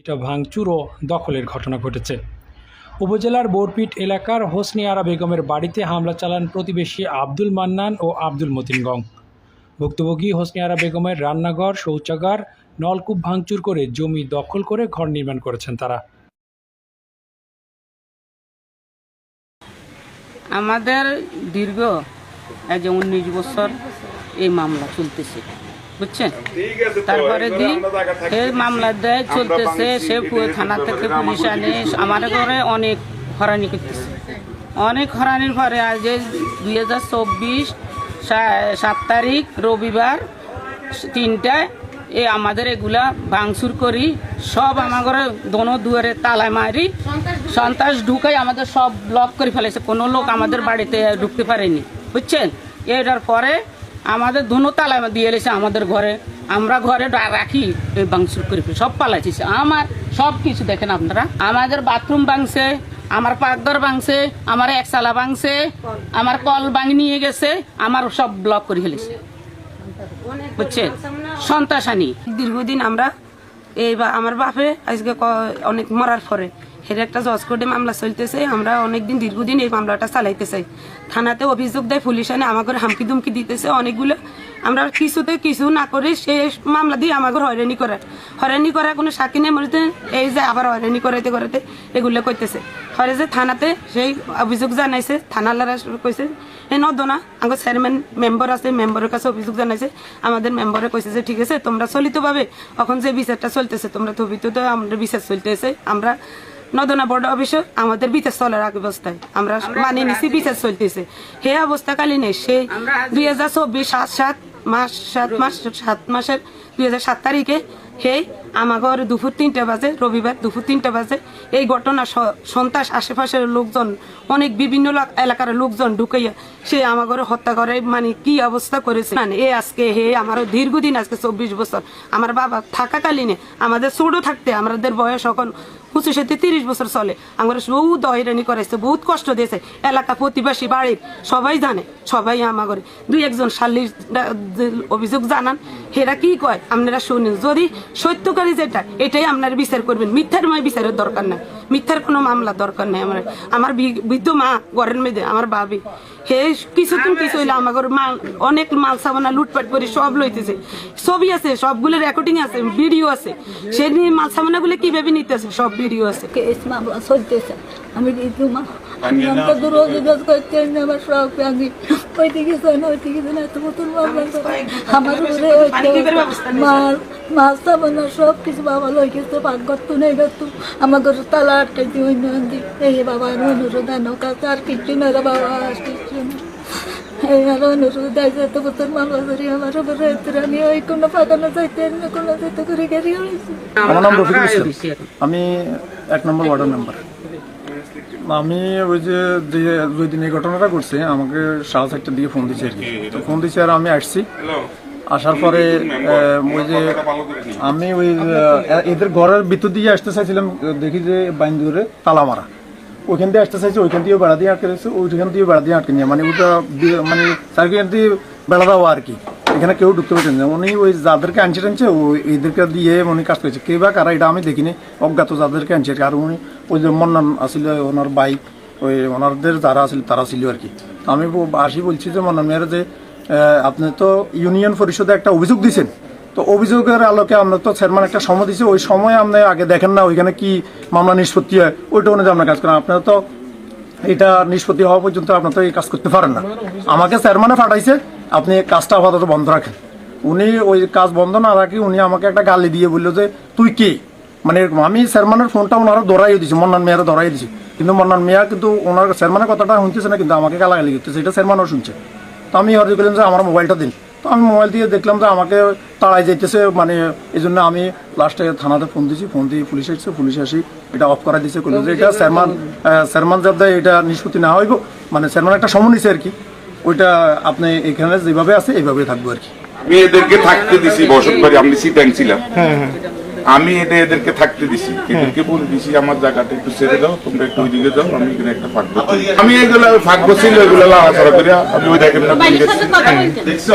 এটা ভাঙচুর ও দখলের ঘটনা ঘটেছে। উপজেলার বোরপিট এলাকার হোসনি আরা বেগমের বাড়িতে হামলা চালান প্রতিবেশী আব্দুল মান্নান ও আব্দুল মতিন গং। ভুক্তভোগী হোসনি আরা বেগমের রান্নাঘর, শৌচাগার, নলকূপ ভাঙচুর করে জমি দখল করে ঘর নির্মাণ করেছেন তারা। আমাদের দীর্ঘ একজন উনিশ বছর এই মামলা চলতেছে। বুঝছেন? তারপরে দি এই মামলা দেয় চলতেছে সে পু- থানা থেকে পুলিশ আনে আমার ঘরে অনেক হরানি করতেছে। অনেক হরানির পরে আজ দুই হাজার চব্বিশ সাত তারিখ রবিবার তিনটায় এ আমাদের এগুলা ভাঙচুর করি সব আমার ঘরে দোনো দুয়ারে তালায় মারি সন্ত্রাস ঢুকাই আমাদের সব ব্লক করে ফেলেছে। কোনো লোক আমাদের বাড়িতে ঢুকতে পারেনি বুঝছেন? এটার পরে আমাদের দোনো তালায় দিয়ে এলেছে আমাদের ঘরে। আমরা ঘরে রাখি, এই ভাঙচুর করে সব পালাইছি আমার সব কিছু দেখেন আপনারা। আমাদের বাথরুম ভাঙছে, আমার পাকঘর ভাঙছে, আমার একসালা ভাঙছে, আমার কল ভাঙি, নিয়ে গেছে, আমার সব ব্লক করে ফেলেছে। বুঝছেন? সন্ত্রাসানি। দীর্ঘদিন আমরা এই আমার বাপে আজকে অনেক মরার পরে এর একটা জজ কোর্টে মামলা চলতেছে, আমরা অনেকদিন, দীর্ঘদিন এই মামলাটা চালাইতে চাই। থানাতে অভিযোগ দেয়, পুলিশ আনে, আমাকে হামকি দুমকি দিতেছে অনেকগুলো। আমরা কিছুতে কিছু না করে সে মামলা দিয়ে আমাকে হয়রানি করে হয়রানি করার কোনো সাক্ষী নেই, মনে এই যে আবার হয়রানি করাইতে করাইতে এগুলো করতেছে হরে যে থানাতে সেই অভিযোগ জানাইছে থানালারা কইছে, এ নদনা আমার চেয়ারম্যান মেম্বার আছে, মেম্বারের কাছে অভিযোগ জানাইছে, আমাদের মেম্বারে কইছে যে, ঠিক আছে, তোমরা চলিতভাবে, এখন যে বিচারটা চলতেছে, তোমরা তো তো আমাদের বিচার চলতেছে, আমরা নদনা বোর্ড অফিসে আমাদের বিচার চলার আগে অবস্থায়। আমরা মানিয়ে নিছি বিচার চলতেছে। হে অবস্থাকালীনে সেই দুই হাজার চব্বিশ সাত সাত মাস সাত মাস সাত মাসের দুই হাজার সাত তারিখে সেই আমার ঘরে দুপুর তিনটা বাজে, রবিবার দুপুর তিনটা বাজে। এই ঘটনা সন্ত্রাস আশেপাশের লোকজন, অনেক বিভিন্ন লাক- এলাকার লোকজন ঢুকাইয়া সে আমার ঘরে হত্যা করে মানে কি অবস্থা করেছে। মানে এ আজকে, হে আমার দীর্ঘদিন আজকে চব্বিশ বছর। আমার বাবা থাকাকালীনে আমাদের ছোট থাকতে আমাদের বয়স এখন পঁচিশ সাথে তিরিশ বছর চলে। আমার বহুত হয়রানি করাইছে বহুত কষ্ট দিয়েছে। এলাকা প্রতিবাসী বাড়ির সবাই জানে, সবাই আমার ঘরে দুই একজন শালির অভিযোগ জানান। হেরা কি কয়? আপনারা শুনুন। যদি সত্যকারী যেটা এটাই আপনার বিচার করবেন। মিথ্যার ময় বিচারের দরকার নাই। মিথ্যার কোনো মামলা দরকার নাই আমার। আমার বৃদ্ধ মা ঘরের মেয়েদের আমার ভাবি। হে কিছুদিন কিছু হইলে আমার ঘরে মাল অনেক মাল সাবানা লুটপাট করে সব লইতেছে। ছবি আছে সবগুলো রেকর্ডিং আছে ভিডিও আছে। সে নিয়ে মাল সাবানাগুলো কীভাবে নিতেছে? সব ভিডিও আছে। চলতেছে? আমি আমি রোজ রোজ করতে আমার সব আমি ওইদিকে যাই না ওইদিকে এত মতন আমার মাল মাছ সাবানা সব কিছু বাবা লই গেছে তো নেই গেতো আমার ঘরে তালা আটকাইছি অন্য দিক এই বাবা অনুরোধ আনো কাছে আর কিছু না রে বাবা আর কিছু না। এই আর অনুরোধ দেয় এত বছর মামলা করি আমার উপরে আমি ওই কোনো পাকানো যাইতে না কোনো যাইতে করে গেড়ি হয়েছে। আমার নাম রফিকুল ইসলাম। আমি এক নম্বর ওয়ার্ডের মেম্বার। আমি ওই যে যে দুই দিন এই ঘটনাটা করছে আমাকে সাড়ে চারটার দিকে ফোন দিচ্ছে আর কি। তো ফোন দিচ্ছে আর আমি আসছি। আসার পরে ওই যে আমি ওই এদের ঘরের ভিতর দিয়ে আসতে চাইছিলাম দেখি যে বাইন ধরে তালা মারা। ওইখান দিয়ে আসতে চাইছে ওইখান দিয়ে বেড়া দিয়ে আটকে দিয়েছে ওইখান দিয়ে বেড়া দিয়ে আটকে নিয়ে মানে ওটা মানে চারখান দিয়ে বেড়া দেওয়া আর কি। এখানে কেউ ঢুকতে পারছেন না। উনি ওই যাদেরকে আনছে টানছে ওই এদেরকে দিয়ে উনি কাজ করেছে। কে বা কারা এটা আমি দেখিনি। অজ্ঞাত যাদেরকে আনছে আর উনি ওই যে মন্নান আসছিল ওনার বাইক ওই ওনারদের যারা আছিল তারা ছিল আর কি। আমি আসি বলছি যে মন্নান মেয়ের যে আপনি তো ইউনিয়ন পরিষদে একটা অভিযোগ দিয়েছেন তো অভিযোগের আলোকে আমরা তো চেয়ারম্যান একটা সময় দিয়েছি ওই সময় আপনি আগে দেখেন না ওইখানে কি মামলা নিষ্পত্তি হয় ওইটা অনুযায়ী আপনার কাজ করেন আপনারা তো এটা নিষ্পত্তি হওয়া পর্যন্ত আপনার তো এই কাজ করতে পারেন না। আমাকে চেয়ারম্যানে পাঠাইছে, আপনি কাজটা আপাতত বন্ধ রাখেন। উনি ওই কাজ বন্ধ না রাখি, উনি আমাকে একটা গালি দিয়ে বলল যে, তুই কে? মানে আমি চেয়ারম্যানের ফোনটা ওনারা ধরাই দিছি, মন্নান মেয়ারা ধরাই দিছি। কিন্তু মন্নান মেয়া কিন্তু ওনার চেয়ারম্যানের কথাটা শুনতেছে না, কিন্তু আমাকে গালাগালি করতেছে, এটা চেয়ারম্যানও শুনছে। তো আমি হরজি করলাম যে আমার মোবাইলটা দিন। তো আমি মোবাইল দিয়ে দেখলাম যে আমাকে তাড়াই যাইতেছে মানে এই জন্য আমি লাস্টে থানাতে ফোন দিয়েছি ফোন দিয়ে পুলিশ এসেছে পুলিশ আসি এটা অফ করা দিয়েছে করল যে এটা চেয়ারম্যান চেয়ারম্যান যাতে এটা নিষ্পত্তি না হইব মানে চেয়ারম্যান একটা সময় নিছে আর কি। ওইটা আপনি এখানে যেভাবে আছে এইভাবে থাকব আর কি। আমি এদেরকে থাকতে দিছি বসত বাড়ি আমি সিটাং ছিলাম আমি এটা এদেরকে থাকতে দিছি। এদেরকে বলে দিছি আমার জায়গাটা একটু ছেড়ে দাও তোমরা একটু ওই দিকে যাও আমি এখানে একটা ফাঁক আমি এগুলো ফাঁক বসিল এগুলো লাড়াছাড়া করে আমি ওই দেখেন না দেখছ?